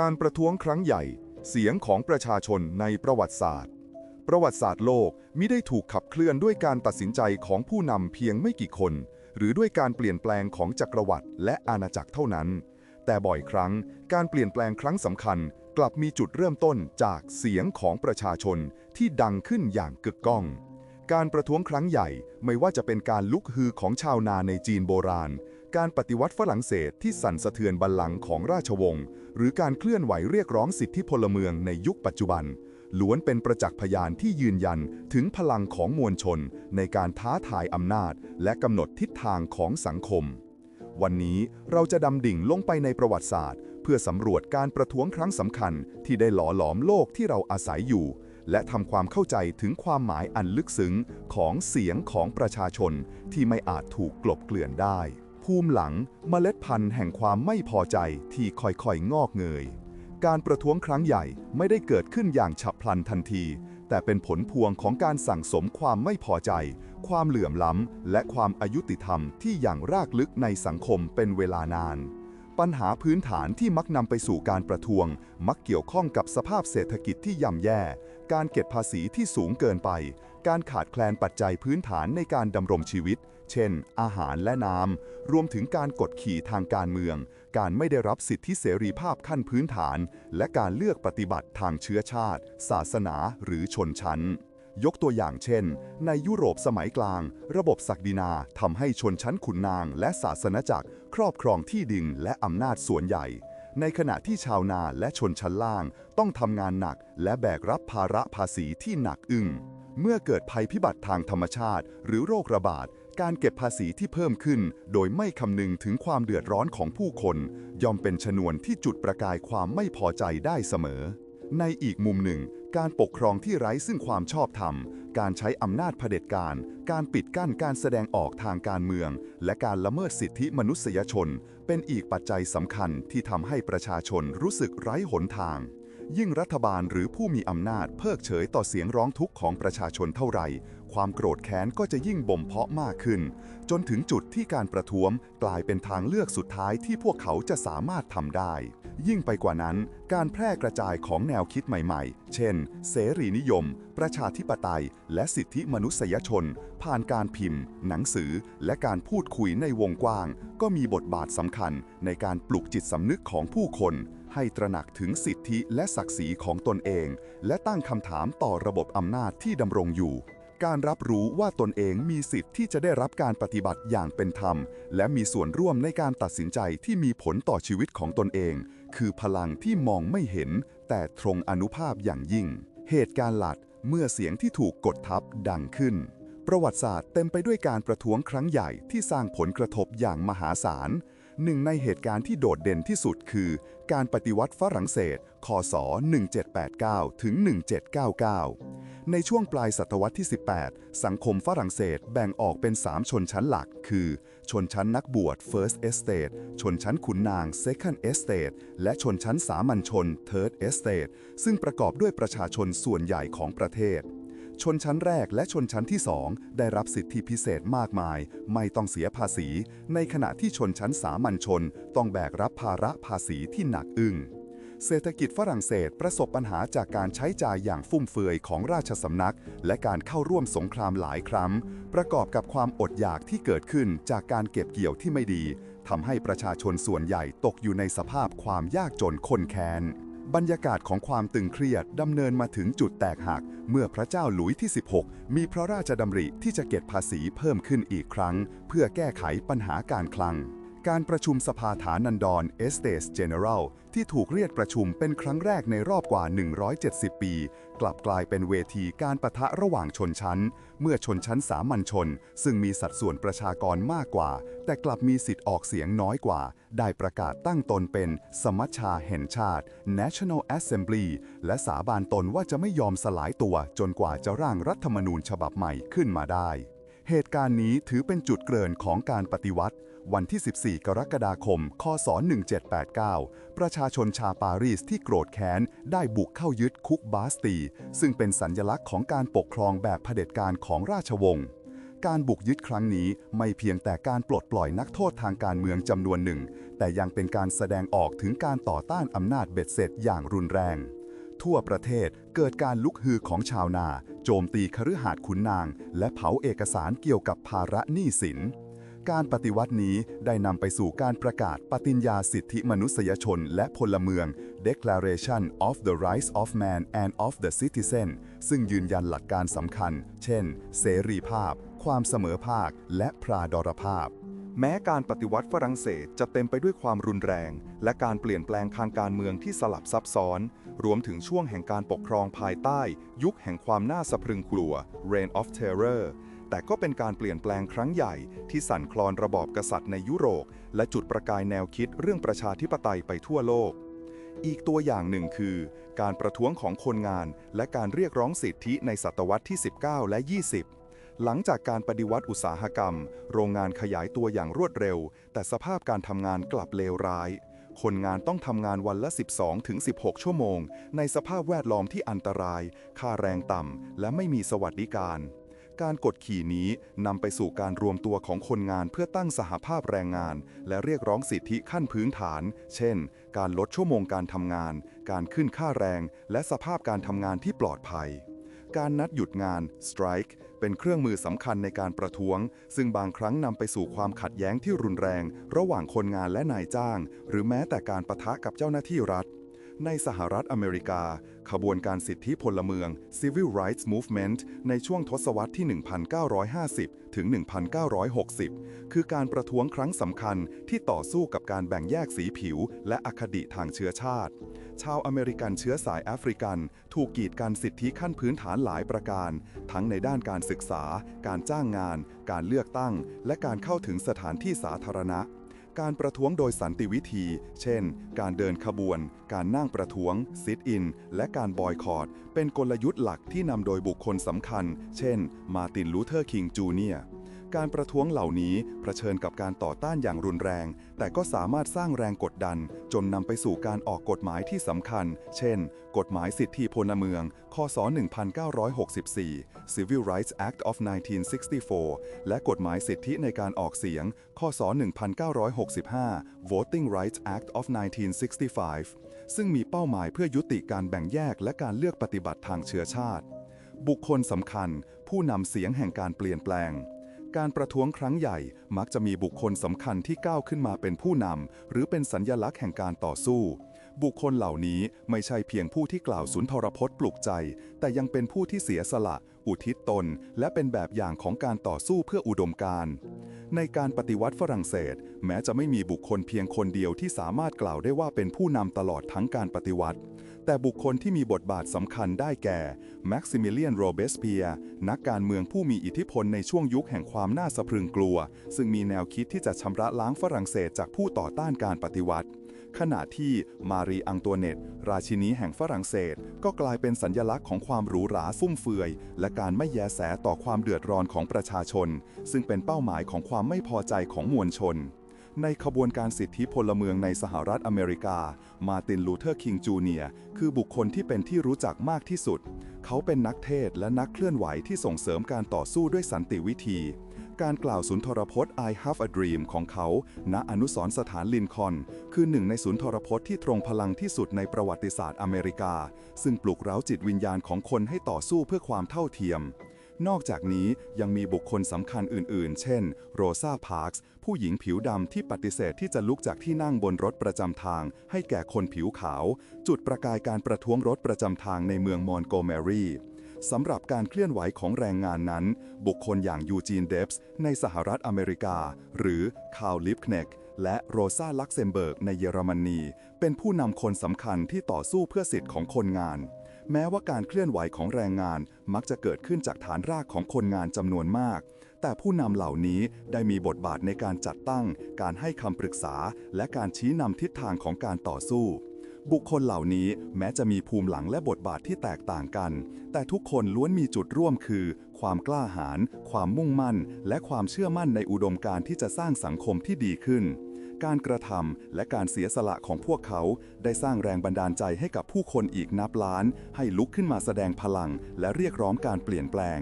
การประท้วงครั้งใหญ่ เสียงของประชาชนในประวัติศาสตร์ ประวัติศาสตร์โลกมิได้ถูกขับเคลื่อนด้วยการตัดสินใจของผู้นำเพียงไม่กี่คน หรือด้วยการเปลี่ยนแปลงของจักรวรรดิและอาณาจักรเท่านั้น แต่บ่อยครั้งการเปลี่ยนแปลงครั้งสำคัญ กลับมีจุดเริ่มต้นจากเสียงของประชาชนที่ดังขึ้นอย่างกึกก้องการประท้วงครั้งใหญ่ไม่ว่าจะเป็นการลุกฮือของชาวนาในจีนโบราณ การปฏิวัติฝรั่งเศสที่สั่นสะเทือนบัลลังก์ของราชวงศ์หรือการเคลื่อนไหวเรียกร้องสิทธิพลเมืองในยุคปัจจุบัน ล้วนเป็นประจักษ์พยานที่ยืนยันถึงพลังของมวลชน ในการท้าทายอำนาจ และกำหนดทิศทางของสังคม วันนี้เราจะดำดิ่งลงไปในประวัติศาสตร์ เพื่อสำรวจการประท้วงครั้งสำคัญ ที่ได้หล่อหลอมโลกที่เราอาศัยอยู่ และทำความเข้าใจถึงความหมายอันลึกซึ้งของเสียงของประชาชนที่ไม่อาจถูกกลบเกลื่อนได้ ภูมิหลังเมล็ดพันธุ์แห่งความไม่พอใจที่ค่อยๆงอกเงย การประท้วงครั้งใหญ่ไม่ได้เกิดขึ้นอย่างฉับพลันทันที แต่เป็นผลพวงของการสั่งสมความไม่พอใจ ความเหลื่อมล้ำ และความอายุติธรรมที่อย่างรากลึกในสังคมเป็นเวลานาน ปัญหาพื้นฐานที่มักนำไปสู่การประท้วง มักเกี่ยวข้องกับสภาพเศรษฐกิจที่ย่ำแย่ การเก็บภาษีที่สูงเกินไป การขาดแคลนปัจจัยพื้นฐานในการดำรงชีวิต เช่น อาหารและน้ำ รวมถึงการกดขี่ทางการเมือง การไม่ได้รับสิทธิเสรีภาพขั้นพื้นฐาน และการเลือกปฏิบัติทางเชื้อชาติ ศาสนาหรือชนชั้น ยกตัวอย่างเช่น ในยุโรปสมัยกลาง ระบบศักดินาทำให้ชนชั้นขุนนางและศาสนจักร ครอบครองที่ดินและอำนาจส่วนใหญ่ในขณะที่ชาวนาและชนชั้นล่างต้องทำงานหนักและแบกรับภาระภาษีที่หนักอึ้ง เมื่อเกิดภัยพิบัติทางธรรมชาติ หรือโรคระบาด การเก็บภาษีที่เพิ่มขึ้น โดยไม่คำนึงถึงความเดือดร้อนของผู้คน ย่อมเป็นชนวนที่จุดประกายความไม่พอใจได้เสมอ ในอีกมุมหนึ่ง การปกครองที่ไร้ซึ่งความชอบธรรม การใช้อำนาจเผด็จการ การปิดกั้นการแสดงออกทางการเมือง และการละเมิดสิทธิมนุษยชน เป็นอีกปัจจัยสำคัญที่ทำให้ประชาชนรู้สึกไร้หนทาง ยิ่งรัฐบาลหรือผู้มีอำนาจเพิกเฉยต่อเสียงร้องทุกข์ของประชาชนเท่าไหร่ ความโกรธแค้นก็จะยิ่งบ่มเพาะมากขึ้น จนถึงจุดที่การประท้วงกลายเป็นทางเลือกสุดท้ายที่พวกเขาจะสามารถทำได้ ยิ่งไปกว่านั้น การแพร่กระจายของแนวคิดใหม่ๆ เช่น เสรีนิยม ประชาธิปไตย และสิทธิมนุษยชน ผ่านการพิมพ์ หนังสือ และการพูดคุยในวงกว้าง ก็มีบทบาทสำคัญในการปลุกจิตสำนึกของผู้คนให้ตระหนักถึงสิทธิและศักดิ์ศรีของตนเอง และตั้งคำถามต่อระบบอำนาจที่ดำรงอยู่ การรับรู้ว่าตนเองมีสิทธิ์ที่จะได้รับการปฏิบัติอย่างเป็นธรรม และมีส่วนร่วมในการตัดสินใจที่มีผลต่อชีวิตของตนเอง คือพลังที่มองไม่เห็น แต่ตรงอนุภาพอย่างยิ่ง เหตุการณ์หลัดเมื่อเสียงที่ถูกกดทับดังขึ้น ประวัติศาสตร์เต็มไปด้วยการประท้วงครั้งใหญ่ที่สร้างผลกระทบอย่างมหาศาลหนึ่งในเหตุการณ์ที่โดดเด่นที่สุดคือ การปฏิวัติฝรั่งเศส คศ 1789 ถึง 1799 ในช่วงปลายศตวรรษที่ 18 สังคมฝรั่งเศสแบ่งออกเป็น 3 ชนชั้นหลัก คือ ชนชั้นนักบวช First Estate ชนชั้นขุนนาง Second Estate และชนชั้นสามัญชน Third Estate ซึ่งประกอบด้วยประชาชนส่วนใหญ่ของประเทศ ชนชั้นแรกและชนชั้นที่ 2 ได้รับสิทธิพิเศษมากมาย ไม่ต้องเสียภาษี ในขณะที่ชนชั้นสามัญชนต้องแบกรับภาระภาษีที่หนักอึ้ง เศรษฐกิจฝรั่งเศสประสบปัญหาจากการใช้จ่ายอย่างฟุ่มเฟือยของราชสำนัก และการเข้าร่วมสงครามหลายครั้ง ประกอบกับความอดอยากที่เกิดขึ้นจากการเก็บเกี่ยวที่ไม่ดีทำให้ประชาชนส่วนใหญ่ตกอยู่ในสภาพความยากจนคนแค้นบรรยากาศของความตึงเครียดดำเนินมาถึงจุดแตกหัก เมื่อพระเจ้าหลุยที่ 16 มีพระราชดำริที่จะเก็บภาษีเพิ่มขึ้นอีกครั้ง เพื่อแก้ไขปัญหาการคลัง การประชุมสภาฐานันดร Estates General ที่ถูกเรียกประชุมเป็นครั้งแรกในรอบกว่า 170 ปี กลับกลายเป็นเวทีการประทะระหว่างชนชั้น เมื่อชนชั้นสามัญชน ซึ่งมีสัดส่วนประชากรมากกว่า แต่กลับมีสิทธิ์ออกเสียงน้อยกว่า ได้ประกาศตั้งตนเป็นสมัชชาแห่งชาติ National Assembly และสาบานตนว่าจะไม่ยอมสลายตัวจนกว่าจะร่างรัฐธรรมนูญฉบับใหม่ขึ้นมาได้ เหตุการณ์นี้ถือเป็นจุดเกริ่นของการปฏิวัติ วันที่ 14 กรกฎาคม คศ 1789 ประชาชนชาวปารีสที่โกรธแค้น ได้บุกเข้ายึดคุกบาสตี ซึ่งเป็นสัญญลักษณ์ของการปกครองแบบเผด็จการของราชวงศ์การบุกยึดครั้งนี้ไม่เพียงแต่การปลดปล่อยนักโทษทางการเมืองจำนวนหนึ่งแต่แต่ยังเป็นการแสดงออกถึงการต่อต้านอำนาจเบ็ดเสร็จอย่างรุนแรง ทั่วประเทศเกิดการลุกฮือของชาวนา โจมตีคฤหาสน์ขุนนาง และเผาเอกสารเกี่ยวกับภาระหนี้สิน การปฏิวัตินี้ได้นำไปสู่การประกาศปฏิญญาสิทธิมนุษยชนและพลเมือง Declaration of the Rights of Man and of the Citizen ซึ่งยืนยันหลักการสำคัญ เช่น เสรีภาพ ความเสมอภาค และพราดรภาพ แม้การปฏิวัติฝรั่งเศสจะเต็มไปด้วยความรุนแรง และการเปลี่ยนแปลงทางการเมืองที่สลับซับซ้อน รวมถึงช่วงแห่งการปกครองภายใต้ ยุคแห่งความน่าสะพรึงกลัว Reign of Terror แต่ก็เป็นการเปลี่ยนแปลงครั้งใหญ่ที่สั่นคลอนระบอบกษัตริย์ในยุโรป และจุดประกายแนวคิดเรื่องประชาธิปไตยไปทั่วโลก อีกตัวอย่างหนึ่งคือ การประท้วงของคนงาน และการเรียกร้องสิทธิในศตวรรษที่ 19 และ 20หลังจากการปฏิวัติอุตสาหกรรม โรงงานขยายตัวอย่างรวดเร็ว แต่สภาพการทำงานกลับเลวร้าย คนงานต้องทำงานวันละ 12 ถึง 16 ชั่วโมง ในสภาพแวดล้อมที่อันตราย ค่าแรงต่ำ และไม่มีสวัสดิการ การกดขี่นี้นำไปสู่การรวมตัวของคนงานเพื่อตั้งสหภาพแรงงาน และเรียกร้องสิทธิขั้นพื้นฐาน เช่น การลดชั่วโมงการทำงาน การขึ้นค่าแรง และสภาพการทำงานที่ปลอดภัย การนัดหยุดงาน strike เป็นเครื่องมือสำคัญในการประท้วง ซึ่งบางครั้งนำไปสู่ความขัดแย้งที่รุนแรง ระหว่างคนงานและนายจ้าง หรือแม้แต่การประทะกับเจ้าหน้าที่รัฐ ในสหรัฐอเมริกา ขบวนการสิทธิพลเมือง Civil Rights Movement ในช่วงทศวรรษที่ 1950 ถึง 1960 คือการประท้วงครั้งสำคัญที่ต่อสู้กับการแบ่งแยกสีผิว และอคติทางเชื้อชาติ ชาวอเมริกันเชื้อสายแอฟริกัน ถูกกีดกันสิทธิขั้นพื้นฐานหลายประการ ทั้งในด้านการศึกษา การจ้างงาน การเลือกตั้ง และการเข้าถึงสถานที่สาธารณะ การประท้วงโดยสันติวิธี เช่น การเดินขบวน การนั่งประท้วง ซิทอิน และการบอยคอรดเป็นกลยุทธ์หลักที่นำโดยบุคคลสำคัญ เช่น มาตินลูเทอร์คิงจูเนียร์ การประท้วงเหล่านี้เผชิญกับการต่อต้านอย่างรุนแรง แต่ก็สามารถสร้างแรงกดดัน จนนำไปสู่การออกกฎหมายที่สำคัญ เช่น กฎหมายสิทธิพลเมือง คศ 1964 Civil Rights Act of 1964 และกฎหมายสิทธิในการออกเสียง คศ 1965 Voting Rights Act of 1965 ซึ่งมีเป้าหมายเพื่อยุติการแบ่งแยกและการเลือกปฏิบัติทางเชื้อชาติ บุคคลสำคัญ ผู้นำเสียงแห่งการเปลี่ยนแปลง การประท้วงครั้งใหญ่มักจะมีบุคคลสำคัญที่ก้าวขึ้นมาเป็นผู้นำหรือเป็นสัญญลักษณ์แห่งการต่อสู้ บุคคลเหล่านี้ไม่ใช่เพียงผู้ที่กล่าวสุนทรพจน์ปลุกใจ แต่ยังเป็นผู้ที่เสียสละ อุทิศตน และเป็นแบบอย่างของการต่อสู้เพื่ออุดมการณ์ในการปฏิวัติฝรั่งเศส แม้จะไม่มีบุคคลเพียงคนเดียวที่สามารถกล่าวได้ว่าเป็นผู้นำตลอดทั้งการปฏิวัติ แต่บุคคลที่มีบทบาทสำคัญได้แก่แม็กซิมิเลียนโรเบสเปียร์นักการเมืองผู้มีอิทธิพลในช่วงยุคแห่งความน่าสะพรึงกลัว ซึ่งมีแนวคิดที่จะชำระล้างฝรั่งเศสจากผู้ต่อต้านการปฏิวัติ ขณะที่มารีอังตัวเนต ราชินีแห่งฝรั่งเศส ก็กลายเป็นสัญญลักษณ์ของความหรูหราฟุ่มเฟือย และการไม่แยแสต่อความเดือดร้อนของประชาชน ซึ่งเป็นเป้าหมายของความไม่พอใจของมวลชน ในขบวนการสิทธิพลเมืองในสหรัฐอเมริกา มาร์ตินลูเทอร์คิงจูเนียร์คือบุคคลที่เป็นที่รู้จักมากที่สุด เขาเป็นนักเทศและนักเคลื่อนไหวที่ส่งเสริมการต่อสู้ด้วยสันติวิธี การกล่าวสุนทรพจน์ I have a dream ของเขา ณ อนุสรณ์สถานลินคอน คือหนึ่งในสุนทรพจน์ที่ตรงพลังที่สุดในประวัติศาสตร์อเมริกา ซึ่งปลุกเร้าจิตวิญญาณของคนให้ต่อสู้เพื่อความเท่าเทียม นอกจากนี้ยังมีบุคคลสำคัญอื่นๆ เช่น โรซาพาร์คส์ผู้หญิงผิวดำที่ปฏิเสธที่จะลุกจากที่นั่งบนรถประจำทาง ให้แก่คนผิวขาว จุดประกายการประท้วงรถประจำทางในเมืองมอนโกเมรีสำหรับการเคลื่อนไหวของแรงงานนั้น บุคคลอย่างยูจีนเดฟส์ในสหรัฐอเมริกา หรือคาร์ลลิฟเนกและโรซาลักเซมเบิร์กในเยอรมนี เป็นผู้นำคนสำคัญที่ต่อสู้เพื่อสิทธิ์ของคนงาน แม้ว่าการเคลื่อนไหวของแรงงานมักจะเกิดขึ้นจากฐานรากของคนงานจำนวนมาก แต่ผู้นำเหล่านี้ได้มีบทบาทในการจัดตั้ง การให้คำปรึกษา และการชี้นำทิศทางของการต่อสู้ บุคคลเหล่านี้แม้จะมีภูมิหลังและบทบาทที่แตกต่างกัน แต่ทุกคนล้วนมีจุดร่วมคือ ความกล้าหาญความมุ่งมั่น และความเชื่อมั่นในอุดมการณ์ที่จะสร้างสังคมที่ดีขึ้น การกระทำและการเสียสละของพวกเขา ได้สร้างแรงบันดาลใจให้กับผู้คนอีกนับล้าน ให้ลุกขึ้นมาแสดงพลัง และเรียกร้องการเปลี่ยนแปลง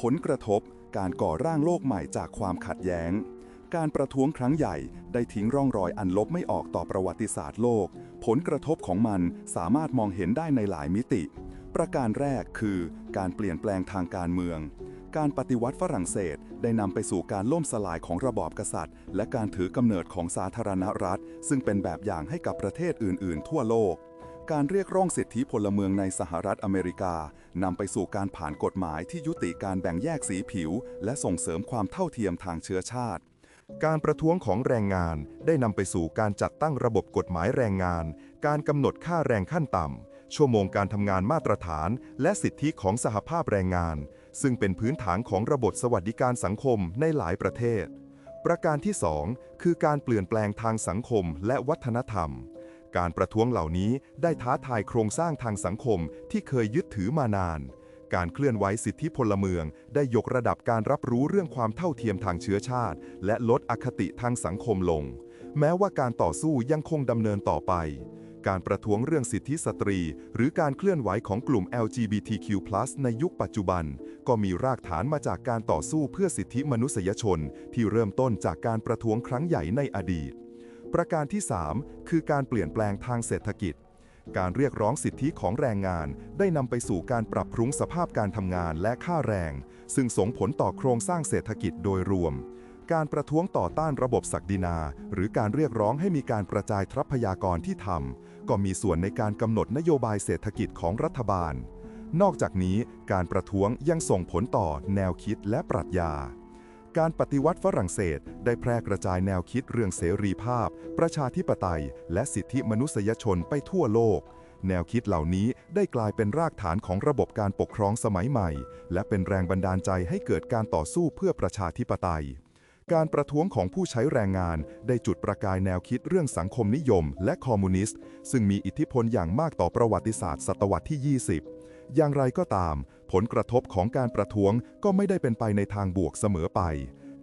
ผลกระทบ การก่อร่างโลกใหม่จากความขัดแย้ง การประท้วงครั้งใหญ่ได้ทิ้งร่องรอยอันลบไม่ออกต่อประวัติศาสตร์โลก ผลกระทบของมันสามารถมองเห็นได้ในหลายมิติ ประการแรกคือ การเปลี่ยนแปลงทางการเมือง การปฏิวัติฝรั่งเศสได้นำไปสู่การล่มสลายของระบอบกษัตริย์ และการถือกำเนิดของสาธารณรัฐ ซึ่งเป็นแบบอย่างให้กับประเทศอื่น ๆ ทั่วโลก การเรียกร้องสิทธิพลเมืองในสหรัฐอเมริกานำไปสู่การผ่านกฎหมายที่ยุติการแบ่งแยกสีผิว และส่งเสริมความเท่าเทียมทางเชื้อชาติการประท้วงของแรงงานได้นำไปสู่การจัดตั้งระบบกฎหมายแรงงาน การกำหนดค่าแรงขั้นต่ำ ชั่วโมงการทำงานมาตรฐาน และสิทธิของสหภาพแรงงาน ซึ่งเป็นพื้นฐานของระบบสวัสดิการสังคมในหลายประเทศ ประการที่ 2 คือการเปลี่ยนแปลงทางสังคมและวัฒนธรรม การประท้วงเหล่านี้ได้ท้าทายโครงสร้างทางสังคมที่เคยยึดถือมานาน การเคลื่อนไหวสิทธิพลเมือง ได้ยกระดับการรับรู้เรื่องความเท่าเทียมทางเชื้อชาติ และลดอคติทางสังคมลง แม้ว่าการต่อสู้ยังคงดำเนินต่อไปการประท้วงเรื่องสิทธิสตรี หรือการเคลื่อนไหวของกลุ่ม LGBTQ+ ในยุคปัจจุบัน ก็มีรากฐานมาจากการต่อสู้เพื่อสิทธิมนุษยชน ที่เริ่มต้นจากการประท้วงครั้งใหญ่ในอดีต ประการที่ 3 คือการเปลี่ยนแปลงทางเศรษฐกิจ การเรียกร้องสิทธิของแรงงาน ได้นำไปสู่การปรับปรุงสภาพการทำงานและค่าแรง ซึ่งส่งผลต่อโครงสร้างเศรษฐกิจโดยรวมการประท้วงต่อต้านระบบศักดินา หรือการเรียกร้องให้มีการกระจายทรัพยากรที่ทำก็มีส่วนในการกำหนดนโยบายเศรษฐกิจของรัฐบาล นอกจากนี้การประท้วงยังส่งผลต่อแนวคิดและปรัชญา การปฏิวัติฝรั่งเศสได้แพร่กระจายแนวคิดเรื่องเสรีภาพ ประชาธิปไตย และสิทธิมนุษยชนไปทั่วโลก แนวคิดเหล่านี้ได้กลายเป็นรากฐานของระบบการปกครองสมัยใหม่ และเป็นแรงบันดาลใจให้เกิดการต่อสู้เพื่อประชาธิปไตยการประท้วงของผู้ใช้แรงงานได้จุดประกายแนวคิดเรื่องสังคมนิยมและคอมมิวนิสต์ ซึ่งมีอิทธิพลอย่างมากต่อประวัติศาสตร์ศตวรรษที่ 20 อย่างไรก็ตาม ผลกระทบของการประท้วงก็ไม่ได้เป็นไปในทางบวกเสมอไป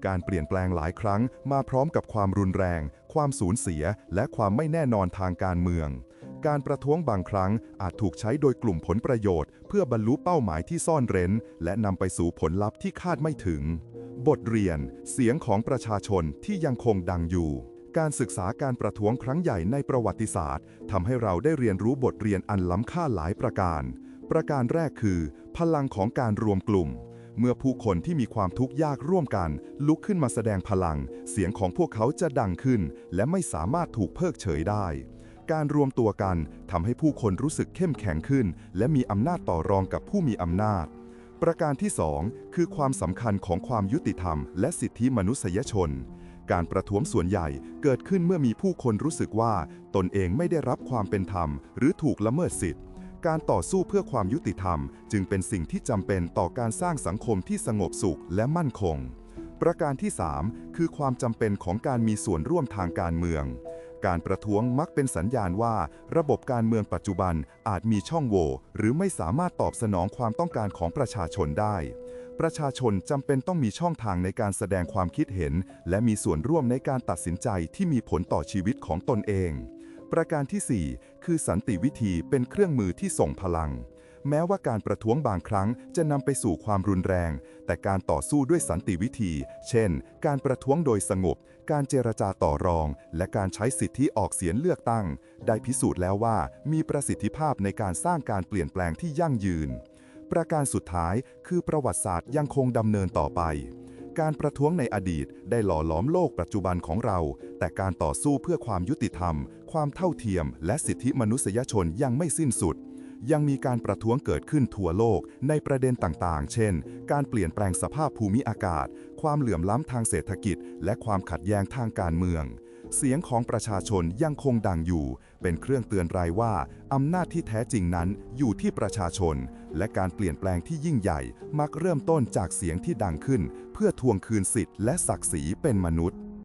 การเปลี่ยนแปลงหลายครั้งมาพร้อมกับความรุนแรง ความสูญเสีย และความไม่แน่นอนทางการเมือง การประท้วงบางครั้งอาจถูกใช้โดยกลุ่มผลประโยชน์ เพื่อบรรลุเป้าหมายที่ซ่อนเร้น และนำไปสู่ผลลัพธ์ที่คาดไม่ถึง บทเรียน เสียงของประชาชนที่ยังคงดังอยู่การศึกษาการประท้วงครั้งใหญ่ในประวัติศาสตร์ทำให้เราได้เรียนรู้บทเรียนอันล้ำค่าหลายประการ ประการแรกคือ พลังของการรวมกลุ่ม เมื่อผู้คนที่มีความทุกข์ยากร่วมกัน ลุกขึ้นมาแสดงพลัง เสียงของพวกเขาจะดังขึ้น และไม่สามารถถูกเพิกเฉยได้ การรวมตัวกันทำให้ผู้คนรู้สึกเข้มแข็งขึ้น และมีอำนาจต่อรองกับผู้มีอำนาจประการที่ 2 คือความสำคัญของความยุติธรรม และสิทธิมนุษยชน การประท้วงส่วนใหญ่เกิดขึ้นเมื่อมีผู้คนรู้สึกว่า ตนเองไม่ได้รับความเป็นธรรม หรือถูกละเมิดสิทธิ การต่อสู้เพื่อความยุติธรรม จึงเป็นสิ่งที่จำเป็นต่อการสร้างสังคมที่สงบสุขและมั่นคง ประการที่ 3 คือความจำเป็นของการมีส่วนร่วมทางการเมือง การประท้วงมักเป็นสัญญาณว่า ระบบการเมืองปัจจุบันอาจมีช่องโหว่หรือไม่สามารถตอบสนองความต้องการของประชาชนได้ประชาชนจำเป็นต้องมีช่องทางในการแสดงความคิดเห็น และมีส่วนร่วมในการตัดสินใจที่มีผลต่อชีวิตของตนเอง ประการที่ 4 คือสันติวิธีเป็นเครื่องมือที่ส่งพลัง แม้ว่าการประท้วงบางครั้งจะนำไปสู่ความรุนแรง แต่การต่อสู้ด้วยสันติวิธี เช่น การประท้วงโดยสงบ การเจรจาต่อรอง และการใช้สิทธิออกเสียงเลือกตั้ง ได้พิสูจน์แล้วว่ามีประสิทธิภาพในการสร้างการเปลี่ยนแปลงที่ยั่งยืน ประการสุดท้ายคือประวัติศาสตร์ยังคงดำเนินต่อไป การประท้วงในอดีตได้หล่อหลอมโลกปัจจุบันของเรา แต่การต่อสู้เพื่อความยุติธรรม ความเท่าเทียม และสิทธิมนุษยชนยังไม่สิ้นสุด ยังมีการประท้วงเกิดขึ้นทั่วโลกในประเด็นต่างๆ เช่น การเปลี่ยนแปลงสภาพภูมิอากาศ ความเหลื่อมล้ำทางเศรษฐกิจ และความขัดแย้งทางการเมือง เสียงของประชาชนยังคงดังอยู่ เป็นเครื่องเตือนรายว่า อำนาจที่แท้จริงนั้นอยู่ที่ประชาชน และการเปลี่ยนแปลงที่ยิ่งใหญ่ มักเริ่มต้นจากเสียงที่ดังขึ้น เพื่อทวงคืนสิทธิ์และศักดิ์ศรีเป็นมนุษย์